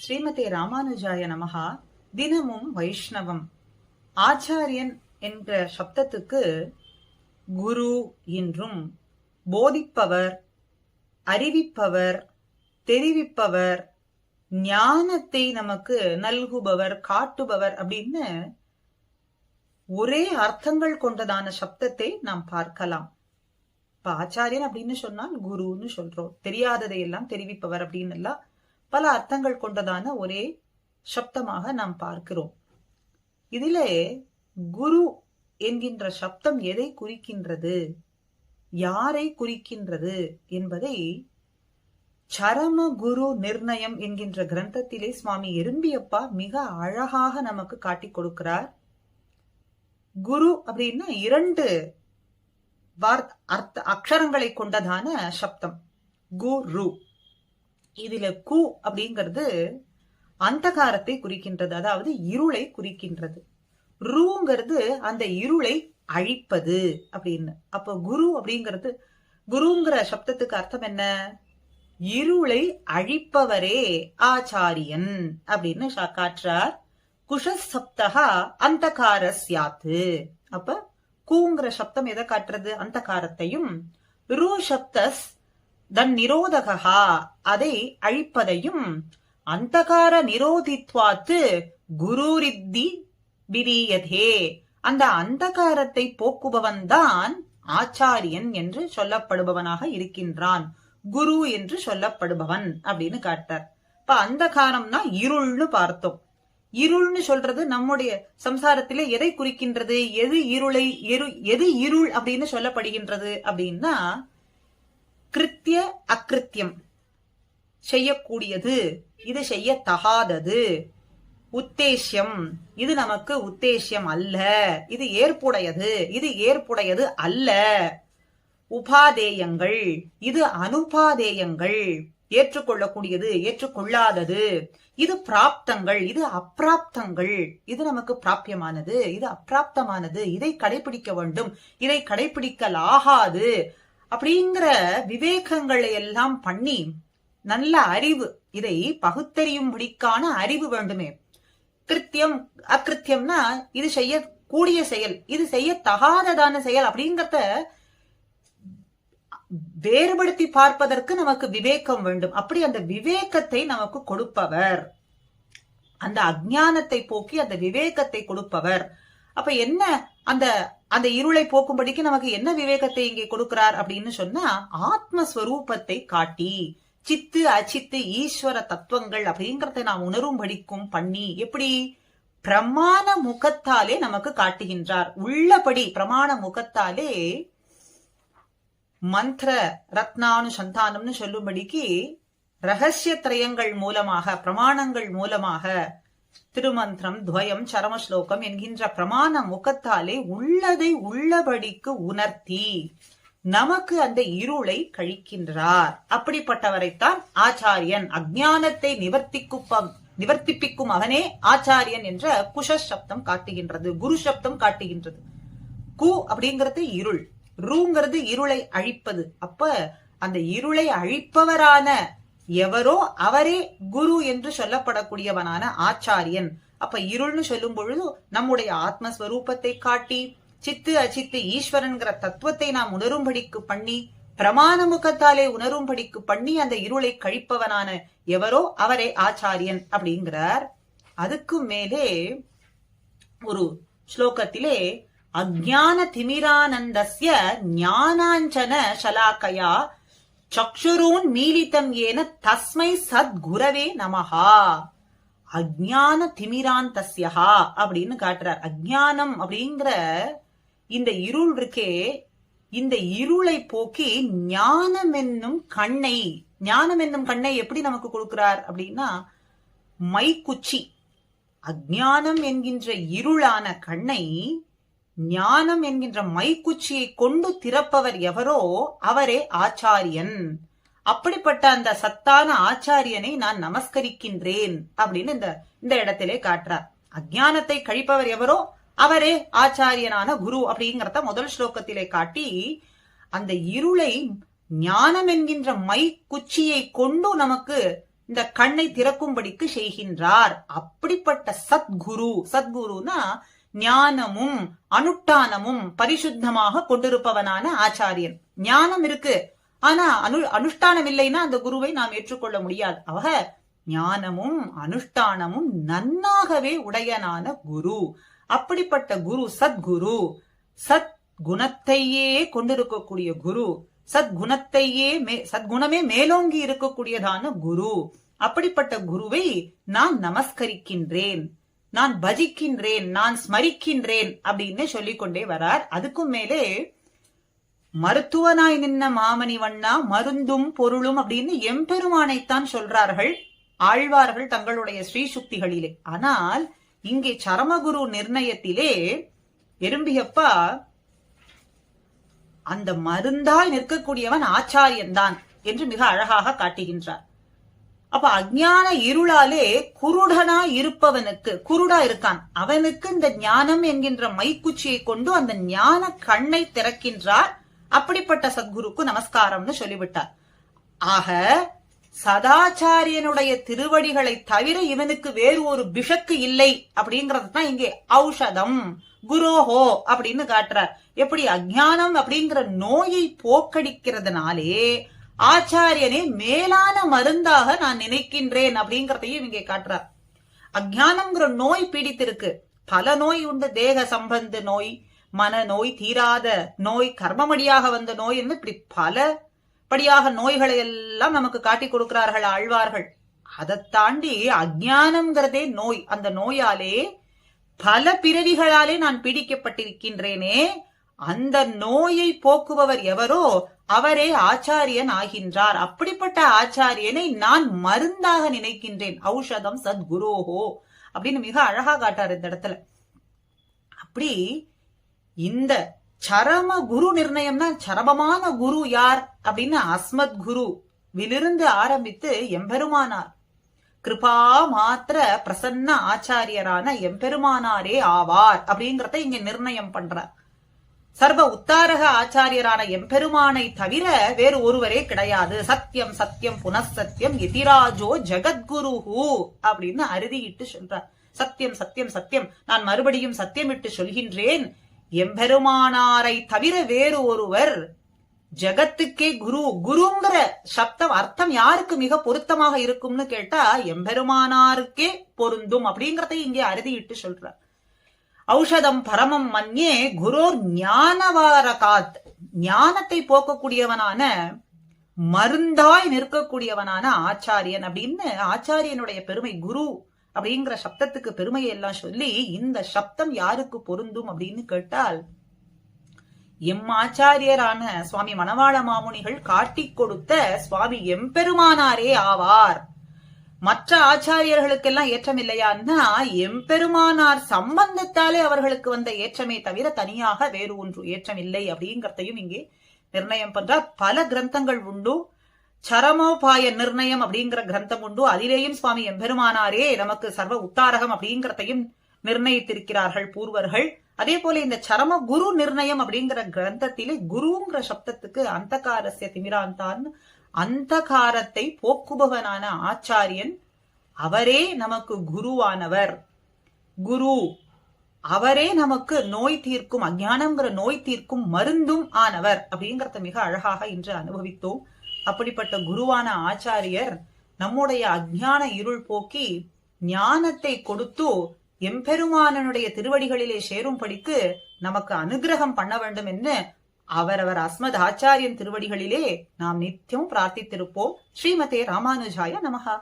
ஸ்ரீமதி ராமானுஜாய நமகா தினமும் வைஷ்ணவம். ஆச்சாரியன் என்ற சப்தத்துக்கு குரு என்றும் போதிப்பவர் அறிவிப்பவர் தெரிவிப்பவர் ஞானத்தை நமக்கு நல்குபவர் காட்டுபவர் அப்படின்னு ஒரே அர்த்தங்கள் கொண்டதான சப்தத்தை நாம் பார்க்கலாம். இப்ப ஆச்சாரியன் அப்படின்னு சொன்னால் குருன்னு சொல்றோம். தெரியாததை எல்லாம் தெரிவிப்பவர் அப்படின்னு எல்லாம் பல அர்த்தங்கள் கொண்டதான ஒரே சப்தமாக நாம் பார்க்கிறோம். இதிலே குரு என்கின்ற சப்தம் எதை குறிக்கின்றது? யாரை குறிக்கின்றது என்பதை சரம குரு நிர்ணயம் என்கின்ற கிரந்தத்திலே சுவாமி எறும்பியப்பா மிக அழகாக நமக்கு காட்டிக் கொடுக்கிறார். குரு அப்படின்னா இரண்டு வார்த் அர்த்த அக்ஷரங்களை கொண்டதான சப்தம். குரு. இதுல கு அப்படிங்கிறது அந்தகாரத்தை குறிக்கின்றது அதாவது இருளை குறிக்கின்றது. ரூங்கிறது அந்த இருளை அழிப்பது அப்படின்னு. அப்ப குரு அப்படிங்கிறது குருங்கிற சப்தத்துக்கு அர்த்தம் என்ன? இருளை அழிப்பவரே ஆச்சாரியன் அப்படின்னு காற்றார் குஷசப்தகா அந்தகார அந்தகாரஸ்யாத்து அப்ப கூங்கிற சப்தம் எதை காட்டுறது? அந்தகாரத்தையும். ரூ சப்தஸ் தன் நிரோதகா அதை அழிப்பதையும் அந்தகார நிரோதித்வாத்து குருரித்தி விரியதே. அந்த அந்தகாரத்தை போக்குபவன் தான் ஆச்சாரியன் என்று சொல்லப்படுபவனாக இருக்கின்றான். குரு என்று சொல்லப்படுபவன் அப்படின்னு காட்டார் இப்ப அந்தகாரம்னா இருள்னு பார்த்தோம். இருள்னு சொல்றது நம்முடைய சம்சாரத்திலே எதை குறிக்கின்றது? எது இருளை எது இருள் அப்படின்னு சொல்லப்படுகின்றது அப்படின்னா கிருத்திய அக்கிருத்தியம் செய்யக்கூடியது. இது செய்ய தகாதது. உத்தேசியம் இது நமக்கு உத்தேசியம் அல்ல. இது ஏற்புடையது. இது ஏற்புடையது அல்ல. உபாதேயங்கள். இது அனுபாதேயங்கள். ஏற்றுக்கொள்ளக்கூடியது ஏற்றுக்கொள்ளாதது. இது பிராப்தங்கள். இது அப்பிராப்தங்கள். இது நமக்கு பிராப்தியமானது இது அப்பிராப்தமானது. இதை கடைபிடிக்க வேண்டும். இதை கடைபிடிக்கலாகாது. அப்படிங்கிற விவேகங்களை எல்லாம் பண்ணி நல்ல அறிவு இதை பகுத்தறியும்படிக்கான அறிவு வேண்டுமே. கிருத்தியம் அக்கிருத்தியம்னா இது செய்ய கூடிய செயல் இது செய்ய தகாததான செயல் அப்படிங்கறத வேறுபடுத்தி பார்ப்பதற்கு நமக்கு விவேகம் வேண்டும். அப்படி அந்த விவேகத்தை நமக்கு கொடுப்பவர். அந்த அஜானத்தை போக்கி அந்த விவேகத்தை கொடுப்பவர். அப்ப என்ன அந்த அந்த இருளை போக்கும்படிக்கு நமக்கு என்ன விவேகத்தை இங்கே கொடுக்கிறார் அப்படின்னு சொன்னா ஆத்மஸ்வரூபத்தை காட்டி சித்து அச்சித்து ஈஸ்வர தத்துவங்கள் அப்படிங்கறத நாம் உணரும்படிக்கும் பண்ணி எப்படி? பிரமாண முகத்தாலே நமக்கு காட்டுகின்றார். உள்ளபடி பிரமாண முகத்தாலே மந்திர ரத்னானு சந்தானம்னு சொல்லும்படிக்கு ரகசிய திரயங்கள் மூலமாக பிரமாணங்கள் மூலமாக திருமந்திரம் துவயம் சரம ஸ்லோகம் என்கின்ற பிரமாண முகத்தாலே உள்ளதை உள்ளபடிக்கு உணர்த்தி நமக்கு அந்த இருளை கழிக்கின்றார். அப்படிப்பட்டவரைத்தான் ஆச்சாரியன் அஜானத்தை நிவர்த்திக்கும் நிவர்த்திப்பிக்கும் அவனே ஆச்சாரியன் என்ற குஷ சப்தம் காட்டுகின்றது குரு சப்தம் காட்டுகின்றது. கு அப்படிங்கிறது இருள் ரூங்கிறது இருளை அழிப்பது. அப்ப அந்த இருளை அழிப்பவரான எவரோ அவரே குரு என்று சொல்லப்படக்கூடியவனான ஆச்சாரியன். அப்ப இருள்னு சொல்லும் பொழுது நம்முடைய ஆத்மஸ்வரூபத்தை காட்டி சித்து அச்சித்து ஈஸ்வரன்கிற தத்துவத்தை நாம் உணரும்படிக்கு பண்ணி பிரமாண முகத்தாலே உணரும்படிக்கு பண்ணி அந்த இருளை கழிப்பவனான எவரோ அவரே ஆச்சாரியன் அப்படிங்கிறார். அதுக்கு மேலே ஒரு ஸ்லோகத்திலே அஜான திமிரானந்தஸ்ய ஞானாஞ்சன சலாக்கயா சக்ஷுரூன் மீலிதம் ஏன தஸ்மை சத்குரவே நமஹா. அஜ்ஞான திமிராந்தஸ்யா அப்படின்னு காட்டுறார். அஜ்ஞானம் அப்படிங்கிற இந்த இருள் இருக்கே இந்த இருளை போக்கி ஞானம் என்னும் கண்ணை ஞானம் என்னும் கண்ணை எப்படி நமக்கு கொடுக்கிறார் அப்படின்னா மைக்குச்சி அஜ்ஞானம் என்கின்ற இருளான கண்ணை ஞானம் என்கின்ற மைக்குச்சியை கொண்டு திறப்பவர் எவரோ அவரே ஆச்சாரியன். அப்படிப்பட்ட அந்த சத்தான ஆச்சாரியனை நான் நமஸ்கரிக்கின்றேன் அப்படின்னு இந்த இந்த இடத்திலே காட்டுறார். அஜானத்தை கழிப்பவர் எவரோ அவரே ஆச்சாரியனான குரு அப்படிங்கறத முதல் ஸ்லோகத்திலே காட்டி அந்த இருளை ஞானம் என்கின்ற மை குச்சியை கொண்டு நமக்கு இந்த கண்ணை திறக்கும்படிக்கு செய்கின்றார். அப்படிப்பட்ட சத்குரு சத்குருனா ஞானமும் அனுஷ்டானமும் பரிசுத்தமாக கொண்டிருப்பவனான ஆச்சாரியன். ஞானம் இருக்கு. ஆனா அனு அனுஷ்டானம் இல்லைன்னா அந்த குருவை நாம் ஏற்றுக்கொள்ள முடியாது. அவக ஞானமும் அனுஷ்டானமும் நன்னாகவே உடையனான குரு. அப்படிப்பட்ட குரு சத்குரு. சத் குணத்தையே கொண்டிருக்கக்கூடிய குரு. சத்குணத்தையே மே சத்குணமே மேலோங்கி இருக்கக்கூடியதான குரு. அப்படிப்பட்ட குருவை நான் நமஸ்கரிக்கின்றேன். நான் பஜிக்கின்றேன் நான் ஸ்மரிக்கின்றேன் அப்படின்னு சொல்லிக்கொண்டே வரார். அதுக்கும் மேலே மருத்துவனாய் நின்ன மாமணி வண்ணா மருந்தும் பொருளும் அப்படின்னு எம்பெருமானைத்தான் சொல்றார்கள். ஆழ்வார்கள் தங்களுடைய ஸ்ரீ சுக்திகளிலே ஆனால் இங்கே சரமகுரு நிர்ணயத்திலே எறும்பியப்பா அந்த மருந்தாய் நிற்கக்கூடியவன் ஆச்சாரியன் தான் என்று மிக அழகாக காட்டுகின்றார். அப்ப அஜான இருளாலே குருடனா இருப்பவனுக்கு குருடா இருக்கான். அவனுக்கு இந்த ஞானம் என்கின்ற மைக்குச்சியை கொண்டு அந்த ஞான கண்ணை திறக்கின்றார். அப்படிப்பட்ட சத்குருக்கு நமஸ்காரம்னு சொல்லிவிட்டார். ஆக சதாச்சாரியனுடைய திருவடிகளை தவிர இவனுக்கு வேறு ஒரு பிஷக்கு இல்லை அப்படிங்கறது தான் இங்கே ஔஷதம் குரோஹோ அப்படின்னு காட்டுறார். எப்படி அஜானம் அப்படிங்கிற நோயை போக்கடிக்கிறதுனாலே ஆச்சாரியனே மேலான மருந்தாக நான் நினைக்கின்றேன் அப்படிங்கறதையும் இங்கே காட்டுறார். அஜ்ஞானம்ங்கிற நோய் பீடித்திருக்கு. பல நோய் உண்டு. தேக சம்பந்த நோய் மன நோய் தீராத நோய் கர்மமடியாக வந்த நோய் என்று இப்படி பல படியாக நோய்களை எல்லாம் நமக்கு காட்டி கொடுக்கிறார்கள் ஆழ்வார்கள். அதை தாண்டி அஜ்ஞானம்ங்கிறதே நோய். அந்த நோயாலே பல பிறவிகளாலே நான் பீடிக்கப்பட்டிருக்கின்றேனே அந்த நோயை போக்குபவர் எவரோ அவரே ஆச்சாரியன் ஆகின்றார். அப்படிப்பட்ட ஆச்சாரியனை நான் மருந்தாக நினைக்கின்றேன். ஔஷதம் சத்குரோஹோ அப்படின்னு மிக அழகா காட்டார் இந்த இடத்துல. அப்படி இந்த சரம குரு நிர்ணயம்னா சரமமான குரு யார் அப்படின்னு அஸ்மத் குரு விலிருந்து ஆரம்பித்து எம்பெருமானார். கிருபா மாத்திர பிரசன்ன ஆச்சாரியரான எம்பெருமானாரே ஆவார் அப்படிங்கறத இங்க நிர்ணயம் பண்றார். சர்வ உத்தாரக ஆச்சாரியரான எம்பெருமானை தவிர வேறு ஒருவரே கிடையாது. சத்தியம் சத்தியம் புனசத்தியம் எதிராஜோ ஜெகத்குருஹு அப்படின்னு அறுதியிட்டு சொல்றார். சத்தியம் சத்தியம் சத்தியம் நான் மறுபடியும் சத்தியமிட்டு சொல்கின்றேன். எம்பெருமானாரை தவிர வேறு ஒருவர் ஜெகத்துக்கே குரு குருங்கிற சப்தம் அர்த்தம் யாருக்கு மிக பொருத்தமாக இருக்கும்னு கேட்டா எம்பெருமானாருக்கே பொருந்தும் அப்படிங்கறதை இங்கே அறுதியிட்டு சொல்றார். ஔஷதம் பரமம் மன்யே குரோர் ஞானவாரகாத். ஞானத்தை போக்கக்கூடியவனான மருந்தாய் நிற்கக்கூடியவனான ஆச்சாரியன் அப்படின்னு ஆச்சாரியனுடைய பெருமை குரு அப்படிங்கிற சப்தத்துக்கு பெருமையை எல்லாம் சொல்லி இந்த சப்தம் யாருக்கு பொருந்தும் அப்படின்னு கேட்டால் எம் ஆச்சாரியரான சுவாமி மணவாள மாமுனிகள் காட்டிக் கொடுத்த சுவாமி எம்பெருமானாரே ஆவார். மற்ற ஆச்சாரியர்களுக்கெல்லாம் ஏற்றம் இல்லையான்னா எம்பெருமானார் சம்பந்தத்தாலே அவர்களுக்கு வந்த ஏற்றமே தவிர தனியாக வேறு ஒன்று ஏற்றம் இல்லை அப்படிங்கிறதையும் இங்கே நிர்ணயம் பண்றார். பல கிரந்தங்கள் உண்டு. சரமோபாய நிர்ணயம் அப்படிங்கிற கிரந்தம் உண்டு. அதிலேயும் சுவாமி எம்பெருமானாரே நமக்கு சர்வ உத்தாரகம் அப்படிங்கிறதையும் நிர்ணயித்திருக்கிறார்கள் பூர்வர்கள். அதே போல இந்த சரம குரு நிர்ணயம் அப்படிங்கிற கிரந்தத்திலே குருங்கிற சப்தத்துக்கு அந்தகாரஸ்ய திமிராந்தான் அந்தகாரத்தை போக்குபவனான ஆச்சாரியன் அவரே நமக்கு குருவானவர். குரு அவரே நமக்கு நோய் தீர்க்கும் அஞ்ஞானம்ங்கிற நோய் தீர்க்கும் மருந்தும் ஆனவர் அப்படிங்கறத மிக அழகாக இன்று அனுபவித்தோம். அப்படிப்பட்ட குருவான ஆச்சாரியர் நம்முடைய அஜ்ஞான இருள் போக்கி ஞானத்தை கொடுத்து எம்பெருமானனுடைய திருவடிகளிலே சேரும்படிக்கு நமக்கு அனுகிரகம் பண்ண வேண்டும் என்று அவரவர் அஸ்மத் ஆச்சாரியன் திருவடிகளிலே நாம் நித்தியம் பிரார்த்தித்திருப்போம். ஸ்ரீமதே ராமானுஜாய நமகா